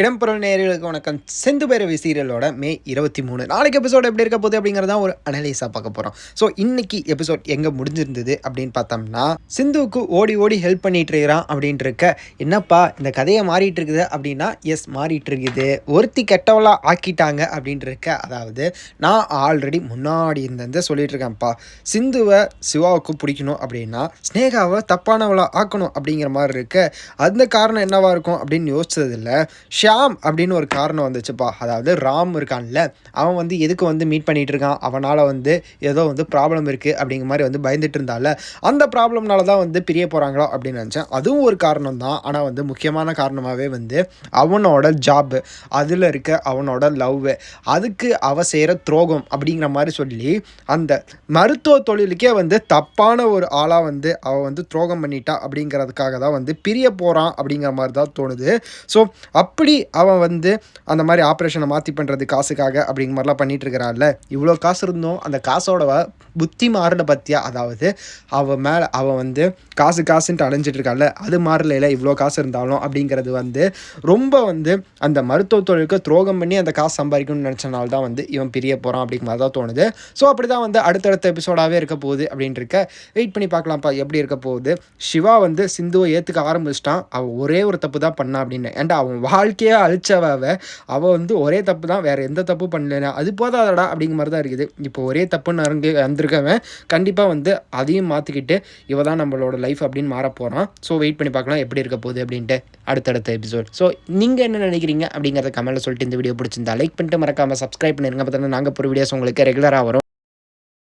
இடம்பொருள் நேர்களுக்கு வணக்கம். செந்து பேரவி சீரியலோட மே இருபத்தி மூணு. நாளைக்கு எபிசோட் எப்படி இருக்க போகுது அப்படிங்கிறத ஒரு அனலைஸாக பார்க்க போகிறோம் ஸோ இன்னைக்கு எபிசோட் எங்கே முடிஞ்சிருந்தது அப்படின்னு பார்த்தோம்னா சிந்துவுக்கு ஓடி ஓடி ஹெல்ப் பண்ணிட்டு இருக்கிறான் அப்படின்ட்டு இருக்க என்னப்பா இந்த கதையை மாறிட்டு இருக்குது அப்படின்னா எஸ் மாறிட்டு இருக்குது. ஒருத்தி கெட்டவளா ஆக்கிட்டாங்க அப்படின்ட்டு இருக்க அதாவது நான் ஆல்ரெடி முன்னாடி இருந்ததை சொல்லிட்டு இருக்கேன்ப்பா. சிந்துவை சிவாவுக்கு பிடிக்கணும் அப்படின்னா ஸ்னேகாவை தப்பானவளாக ஆக்கணும் அப்படிங்கிற மாதிரி இருக்க. அந்த காரணம் என்னவா இருக்கும் அப்படின்னு யோசிச்சதில்லை. ஜாம் அப்படின்னு ஒரு காரணம் வந்துச்சுப்பா. அதாவது ராம் இருக்கான்ல அவன் வந்து எதுக்கு வந்து மீட் பண்ணிட்டு இருக்கான் அவனால் வந்து ஏதோ வந்து ப்ராப்ளம் இருக்குது அப்படிங்கிற மாதிரி வந்து பயந்துட்டு இருந்தால. அந்த ப்ராப்ளம்னால தான் வந்து பிரிய போகிறாங்களோ அப்படின்னு நினச்சேன். அதுவும் ஒரு காரணம் தான். ஆனால் வந்து முக்கியமான காரணமாகவே வந்து அவனோட ஜாப்பு அதில் இருக்க அவனோட லவ் அதுக்கு அவ செய்கிற துரோகம் அப்படிங்கிற மாதிரி சொல்லி அந்த மருத்துவ தொழிலுக்கே வந்து தப்பான ஒரு ஆளாக வந்து அவள் வந்து துரோகம் பண்ணிட்டா அப்படிங்கிறதுக்காக தான் வந்து பிரிய போகிறான் அப்படிங்கிற மாதிரி தான் தோணுது. ஸோ அப்படி அவன் வந்து அந்த மாதிரி ஆப்ரேஷனை மாற்றி பண்ணுறது காசுக்காக அப்படிங்கிற மாதிரிலாம் பண்ணிட்டு இருக்கிறான்ல. இவ்வளோ காசு இருந்தும் அந்த காசோட புத்தி மாறல பற்றியா அதாவது அவன் மேலே அவன் வந்து காசு காசுன்ட்டு அலைஞ்சிட்டு இருக்காள்ல அது மாறல இவ்வளோ காசு இருந்தாலும் அப்படிங்கிறது வந்து ரொம்ப வந்து அந்த மருத்துவ தொழிலுக்கு துரோகம் பண்ணி அந்த காசு சம்பாதிக்கணும்னு நினச்சனால தான் வந்து இவன் பிரிய போகிறான் அப்படிங்கிற மாதிரி தான் தோணுது. ஸோ அப்படி தான் வந்து அடுத்தடுத்த எபிசோடாகவே இருக்க போகுது அப்படின்ட்டு இருக்க வெயிட் பண்ணி பார்க்கலாம்ப்பா எப்படி இருக்க போகுது? சிவா வந்து சிந்துவை ஏற்றுக்க ஆரம்பிச்சிட்டான். அவன் ஒரே ஒரு தப்பு தான் பண்ணா அப்படின்னு. ஏன்டா அவன் வாழ்க்கையே அழிச்சவ அழிச்சவாவ அவள் வந்து ஒரே தப்பு தான் வேறு எந்த தப்பு பண்ணலனா அது போதாதடா அப்படிங்கிற மாதிரி தான் இருக்குது. இப்போ ஒரே தப்புன்னு இறங்கி வந்திருக்கவன் கண்டிப்பாக வந்து அதையும் மாற்றிக்கிட்டு இவ தான் நம்மளோட லைஃப் அப்படின்னு மாற போகிறான் ஸோ வெயிட் பண்ணி பார்க்கலாம் எப்படி இருக்க போகுது அப்படின்ட்டு அடுத்தடுத்த எபிசோட் ஸோ நீங்கள் என்ன நினைக்கிறீங்க அப்படிங்கிறத கமெண்ட்டில் சொல்லிட்டு இந்த வீடியோ பிடிச்சிருந்தா லைக் பண்ணிட்டு மறக்காமல் சப்ஸ்கிரைப் பண்ணிருங்க. பார்த்தோன்னா நாங்கள் ஒரு வீடியோஸ் உங்களுக்கு ரெகுலராக வரும்.